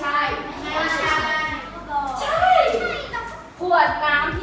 ใช่ ใช่ ขวดน้ำ